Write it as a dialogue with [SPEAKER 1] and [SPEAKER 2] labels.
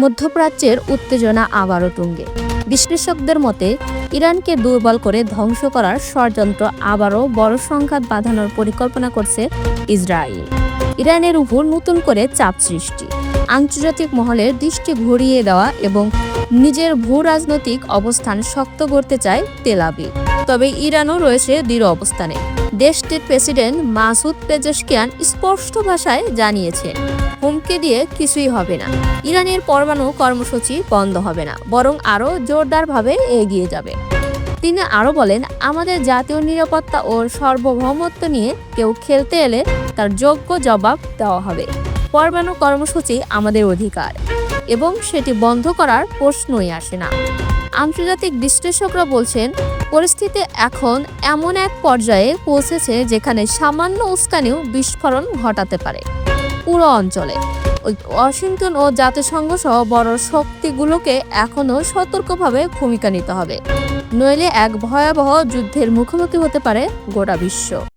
[SPEAKER 1] মধ্যপ্রাচ্যের উত্তেজনা আবারও টুঙ্গে বিশ্লেষকদের মতে, ইরানকে দুর্বল করে ধ্বংস করার ষড়যন্ত্র আবারও বড় সংঘাত বাঁধানোর পরিকল্পনা করছে ইসরায়েল। ইরানের উপর নতুন করে চাপ সৃষ্টি। আন্তর্জাতিক মহলের দৃষ্টি ঘুরিয়ে দেওয়া এবং নিজের ভূ রাজনৈতিক অবস্থান শক্ত করতে চায় তেলাবিব তবে ইরানও রয়েছে দৃঢ় অবস্থানে। দেশটির প্রেসিডেন্ট মাসুদ পেজেশকিয়ান স্পষ্ট ভাষায় জানিয়েছে, হুমকি দিয়ে কিছুই হবে না। ইরানের পরমাণু কর্মসূচি বন্ধ হবে না, বরং আরও জোরদারভাবে এগিয়ে যাবে। তিনি আরও বলেন, আমাদের জাতীয় নিরাপত্তা ও সার্বভৌমত্ব নিয়ে কেউ খেলতে এলে তার যোগ্য জবাব দেওয়া হবে। পরমাণু কর্মসূচি আমাদের অধিকার, এবং সেটি বন্ধ করার প্রশ্নই আসে না। আন্তর্জাতিক বিশ্লেষকরা বলছেন পরিস্থিতি এখন এমন এক পর্যায়ে পৌঁছেছে যেখানে সামান্য উস্কানিও বিস্ফোরণ ঘটাতে পারে পুরো অঞ্চলে। ওয়াশিংটন ও জাতিসংঘ সহ বড় শক্তিগুলোকে এখনও সতর্কভাবে ভূমিকা নিতে হবে। নইলে এক ভয়াবহ যুদ্ধের মুখোমুখি হতে পারে গোটা বিশ্ব।